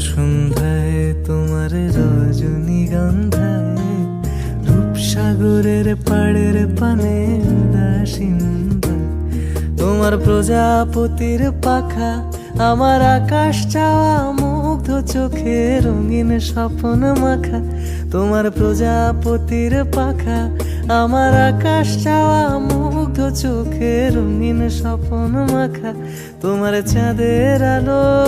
সন্ধ্যায় তোমার রজনীগন্ধায় রূপসাগরের পাড়ের পানে তোমার প্রজাপতির পাখা, আমার আকাশ চাওয়া, মুগ্ধ চোখে রঙিন স্বপ্ন মাখা। তোমার প্রজাপতির পাখা, আমার আকাশ চাওয়া, মুগ্ধ চোখে রঙিন স্বপ্ন মাখা। তোমার চাঁদের আলো